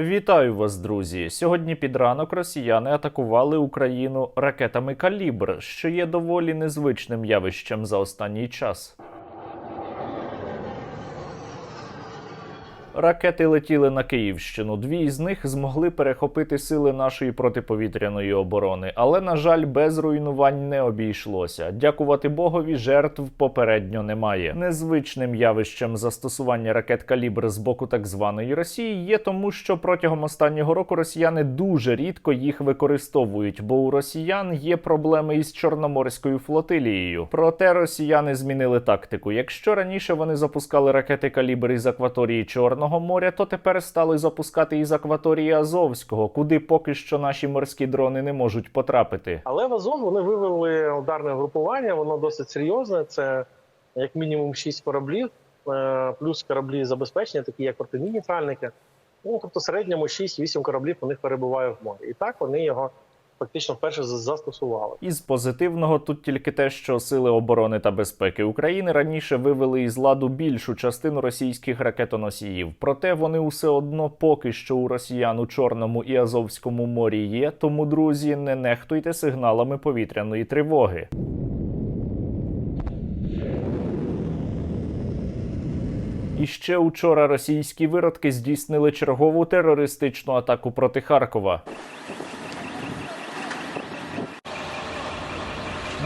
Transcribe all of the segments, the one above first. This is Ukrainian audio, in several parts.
Вітаю вас, друзі! Сьогодні під ранок росіяни атакували Україну ракетами Калібр, що є доволі незвичним явищем за останній час. Ракети летіли на Київщину. Дві з них змогли перехопити сили нашої протиповітряної оборони, але на жаль, без руйнувань не обійшлося. Дякувати Богові, жертв попередньо немає. Незвичним явищем застосування ракет калібр з боку так званої Росії є тому, що протягом останнього року росіяни дуже рідко їх використовують, бо у росіян є проблеми із чорноморською флотилією. Проте росіяни змінили тактику. Якщо раніше вони запускали ракети калібр із акваторії Чорного моря, то тепер стали запускати із акваторії Азовського, куди поки що наші морські дрони не можуть потрапити. Але в Азов вони вивели ударне групування, воно досить серйозне. Це як мінімум 6 кораблів, е, плюс кораблі забезпечення, такі як протимінні тральники. Ну, тобто, середньому 6-8 кораблів у них перебуває в морі. І так вони його фактично вперше за- застосували. Із позитивного тут тільки те, що сили оборони та безпеки України раніше вивели із ладу більшу частину російських ракетоносіїв. Проте вони усе одно поки що у росіян у Чорному і Азовському морі є. Тому, друзі, не нехтуйте сигналами повітряної тривоги. І ще учора російські виродки здійснили чергову терористичну атаку проти Харкова.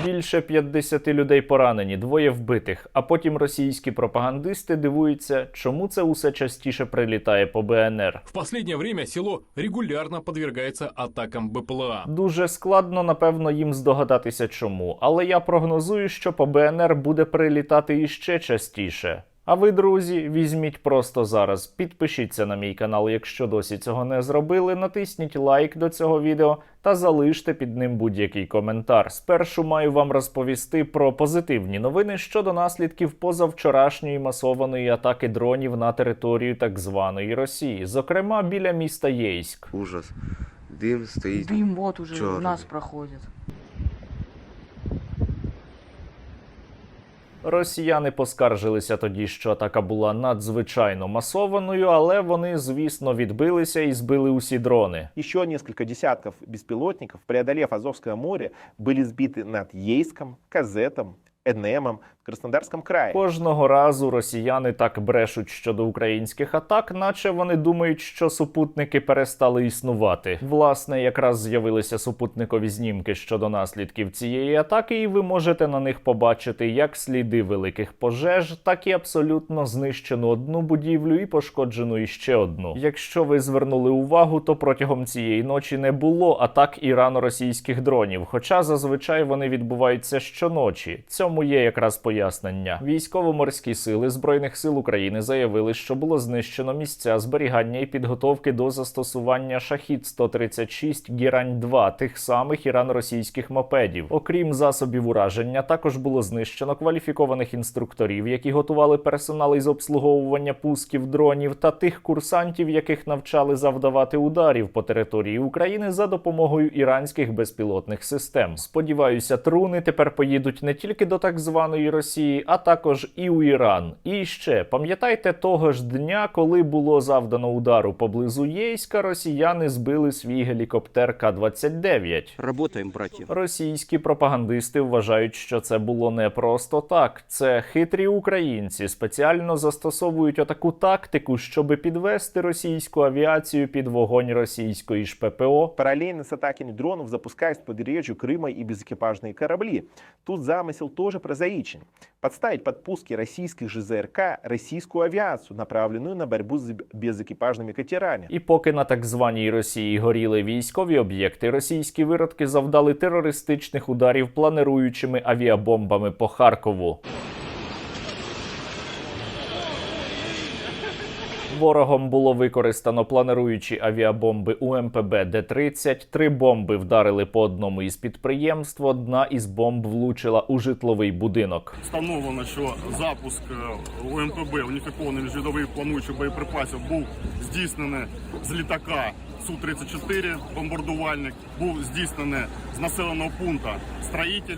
Більше 50 людей поранені, двоє вбитих. А потім російські пропагандисти дивуються, чому це усе частіше прилітає по БНР. В останнє время село регулярно підвергається атакам БПЛА. Дуже складно, напевно, їм здогадатися чому, але я прогнозую, що по БНР буде прилітати іще частіше. А ви, друзі, візьміть просто зараз, підпишіться на мій канал, якщо досі цього не зробили. Натисніть лайк до цього відео та залиште під ним будь-який коментар. Спершу маю вам розповісти про позитивні новини щодо наслідків позавчорашньої масованої атаки дронів на територію так званої Росії, зокрема біля міста Єйськ. Ужас. Дым стоит. Дым вот уже Чёрный. у нас проходит. Росіяни поскаржилися тоді, що атака була надзвичайно масованою, але вони, звісно, відбилися і збили усі дрони. Ще кілька десятків безпілотників, преодолев Азовське море, були збиті над Єйськом, Казетом, Энемом в Краснодарском крае. Кожного разу росіяни так брешуть щодо українських атак, наче вони думають, що супутники перестали існувати. Власне, якраз з'явилися супутникові знімки щодо наслідків цієї атаки, і ви можете на них побачити як сліди великих пожеж, так і абсолютно знищену одну будівлю і пошкоджену іще одну. Якщо ви звернули увагу, то протягом цієї ночі не було атак ірано-російських дронів, хоча зазвичай вони відбуваються щоночі. Цьому є якраз пояснення. Військово-морські сили збройних сил України заявили, що було знищено місця зберігання і підготовки до застосування шахід 136 Гірань 2 тих самих ірано-російських мопедів. Окрім засобів ураження, також було знищено кваліфікованих інструкторів, які готували персонал із обслуговування пусків дронів, та тих курсантів, яких навчали завдавати ударів по території України за допомогою іранських безпілотних систем. Сподіваюся, труни тепер поїдуть не тільки до так званої Росії, а також і у Іран. І ще пам'ятайте того ж дня, коли було завдано удару поблизу Єйська, росіяни збили свій гелікоптер К-29. Работаем, братья. Російські пропагандисти вважають, що це було не просто так. Це хитрі українці спеціально застосовують отаку тактику, щоб підвести російську авіацію під вогонь російської ж ППО. Параллельно с атаками дронов запускают с побережью Крыма и безэкипажные корабли. Тут замысел тоже прозаичен. Подставить под пуски российских же ЗРК российскую авиацию, направленную на борьбу с безэкипажными катерами. І поки на так званій Росії горіли військові об'єкти, російські виродки завдали терористичних ударів планируючими авіабомбами по Харкову. Ворогом було використано плануючі авіабомби УМПБ Д-30. Три бомби вдарили по одному із підприємств. Одна із бомб влучила у житловий будинок. Встановлено, що запуск е, УМПБ уніфікованих жидових плануючих боєприпасів був здійснений з літака Су-34 бомбардувальник, був здійснений з населеного пункту Строїтель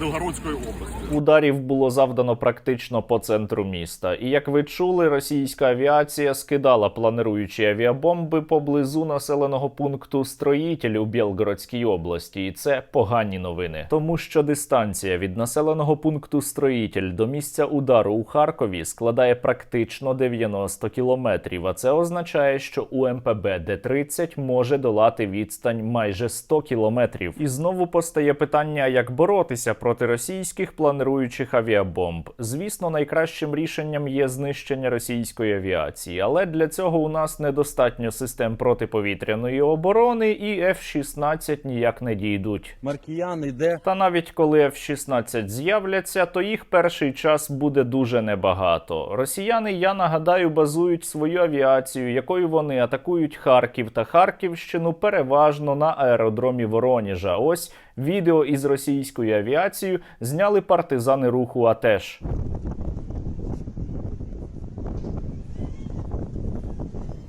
Белгородской области. Ударів було завдано практично по центру міста. І як ви чули, російська авіація скидала плануючі авіабомби поблизу населеного пункту Строїтель у Білгородській області. І це погані новини, тому що дистанція від населеного пункту Строїтель до місця удару у Харкові складає практично 90 кілометрів. А це означає, що у МПБ Д-30 може долати відстань майже 100 кілометрів. І знову постає питання, як боротися проти російських плануючих авіабомб. Звісно, найкращим рішенням є знищення російської авіації, але для цього у нас недостатньо систем протиповітряної оборони, і F-16 ніяк не дійдуть. Маркіян іде. Та навіть коли F-16 з'являться, то їх перший час буде дуже небагато. Росіяни, я нагадаю, базують свою авіацію, якою вони атакують Харків та Харківщину переважно на аеродромі Вороніжа. Ось відео із російською авіацією зняли партизани руху АТЕШ.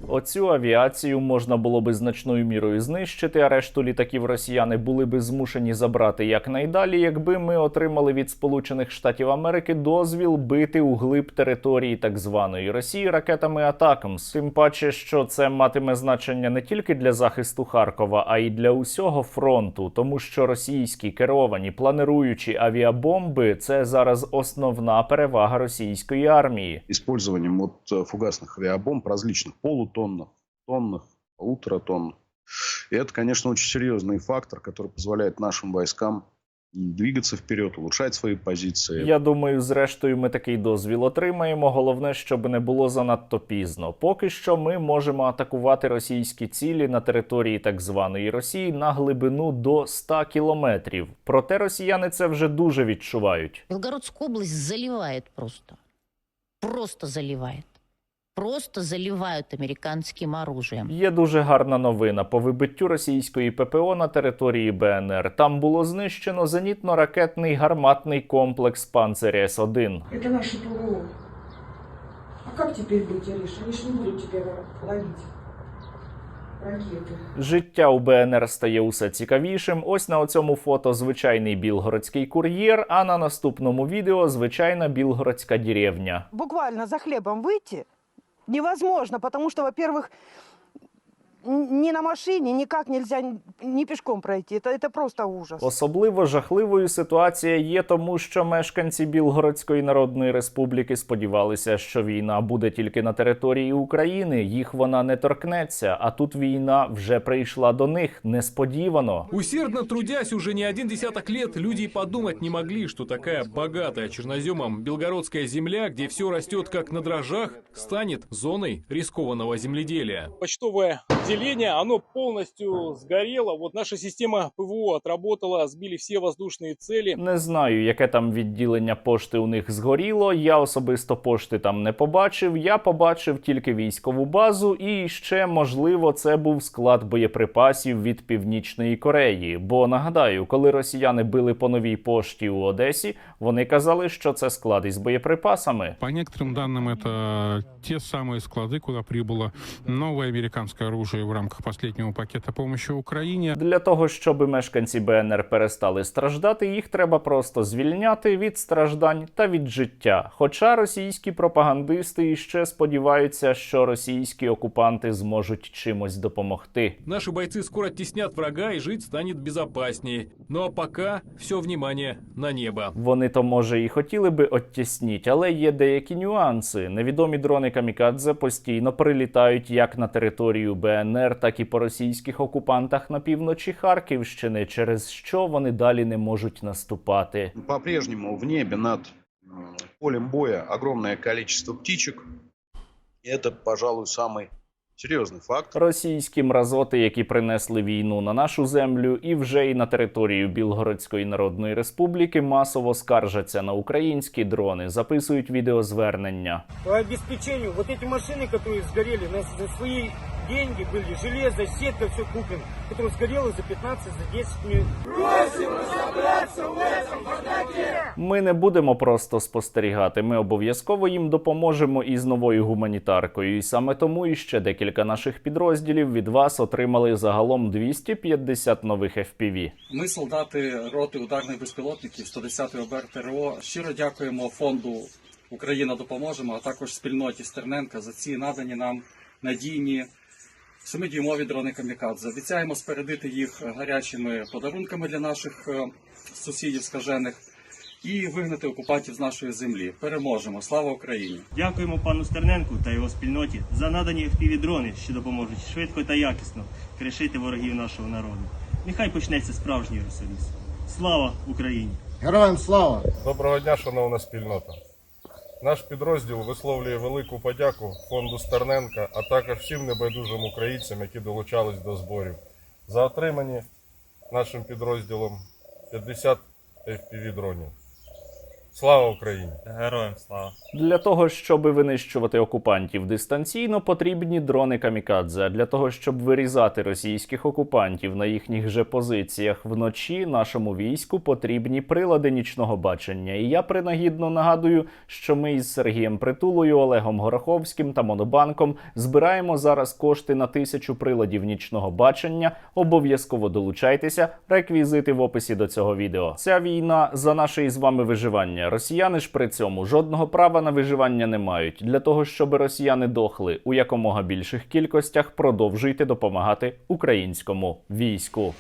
Оцю авіацію можна було би значною мірою знищити, а решту літаків росіяни були би змушені забрати якнайдалі, якби ми отримали від Сполучених Штатів Америки дозвіл бити у глиб території так званої Росії ракетами Атакамс. Тим паче, що це матиме значення не тільки для захисту Харкова, а й для усього фронту, тому що російські керовані плануючі авіабомби це зараз основна перевага російської армії. использованием вот э, фугасных авиабомб различных полутонных, тонных, полутора тонн. И это, конечно, очень серьезный фактор, который позволяет нашим войскам м, двигаться вперед, улучшать свои позиции. Я думаю, зрештою, ми такий дозвіл отримаємо. Головне, щоб не було занадто пізно. Поки що ми можемо атакувати російські цілі на території так званої Росії на глибину до 100 кілометрів. Проте росіяни це вже дуже відчувають. Белгородскую область заливает просто. Просто заливает. Просто заливают американским оружием. Є дуже гарна новина по вибиттю російської ППО на території БНР. Там було знищено зенітно-ракетний гарматний комплекс Панцирь С-1. Это наше ПВО. А как теперь быть, Ариша? Они же не будут теперь ловить ракеты. Життя у БНР стає усе цікавішим. Ось на оцьому фото звичайний білгородський кур'єр, а на наступному відео звичайна білгородська деревня. буквально за хлебом выйти невозможно, потому что, во-первых, ни на машине никак нельзя н- ни пешком пройти. Это, это просто ужас. Особливо жахливою ситуація є тому, що мешканці Білгородської Народної Республіки сподівалися, що війна буде тільки на території України. Їх вона не торкнеться. А тут війна вже прийшла до них несподівано. Усердно трудясь уже не один десяток лет, люди и подумать не могли, что такая богатая черноземом белгородская земля, где все растет как на дрожжах, станет зоной рискованного земледелия. почтовое отделение, оно полностью сгорело. Вот наша система ПВО отработала, сбили все воздушные цели. Не знаю, яке там відділення пошти у них згоріло. Я особисто пошти там не побачив. Я побачив тільки військову базу, і ще можливо це був склад боєприпасів від Північної Кореї. Бо нагадаю, коли росіяни били по новій пошті у Одесі, вони казали, що це склад із боєприпасами. По некоторым данным, это те самые склады, куда прибыло новое американское оружие в рамках последнего пакета помощи Украине. Для того, щоб мешканці БНР перестали страждати, їх треба просто звільняти від страждань та від життя. Хоча російські пропагандисти іще сподіваються, що російські окупанти зможуть чимось допомогти. Наши бойцы скоро оттеснят врага и жить станет безопаснее. Ну а пока все внимание на небо. Вони то може і хотіли би оттісніть, але є деякі нюанси. Невідомі дрони камікадзе постійно прилітають як на територію БНР, так і по російських окупантах на півночі Харківщини, через що вони далі не можуть наступати. По-прежнему в небі над полем боя огромное количество птичек. Це пожалуй, самый серьезный фактор. Російські мразоти, які принесли війну на нашу землю, і вже й на територію Білгородської Народної Республіки масово скаржаться на українські дрони, записують відеозвернення. По обеспечению вот эти машины, которые сгорели, на, на своей деньги были, железо, сетка, все куплено, которое сгорело за 15, за 10 минут. Ми не будемо просто спостерігати. Ми обов'язково їм допоможемо із новою гуманітаркою. І саме тому іще декілька наших підрозділів від вас отримали загалом 250 нових FPV. Ми, солдати роти ударних безпілотників 110-ї ОБР ТРО, щиро дякуємо фонду Україна допоможемо, а також спільноті Стерненка за ці надані нам надійні семидюймові дрони камікадзе. Обіцяємо спередити їх гарячими подарунками для наших е, сусідів скажених і вигнати окупантів з нашої землі. Переможемо! Слава Україні! Дякуємо пану Стерненку та його спільноті за надані FPV-дрони, що допоможуть швидко та якісно кришити ворогів нашого народу. Нехай почнеться справжній русоріс. Слава Україні! Героям слава! Доброго дня, шановна спільнота. Наш підрозділ висловлює велику подяку фонду Стерненка, а також всім небайдужим українцям, які долучались до зборів, за отримані нашим підрозділом 50 FPV дронів. Слава Україні! Героям слава! Для того, щоб винищувати окупантів дистанційно, потрібні дрони камікадзе. А для того, щоб вирізати російських окупантів на їхніх же позиціях вночі, нашому війську потрібні прилади нічного бачення. І я принагідно нагадую, що ми із Сергієм Притулою, Олегом Гороховським та Монобанком збираємо зараз кошти на тисячу приладів нічного бачення. Обов'язково долучайтеся. Реквізити в описі до цього відео. Ця війна за наше із вами виживання. Росіяни ж при цьому жодного права на виживання не мають. Для того щоб росіяни дохли у якомога більших кількостях, продовжуйте допомагати українському війську.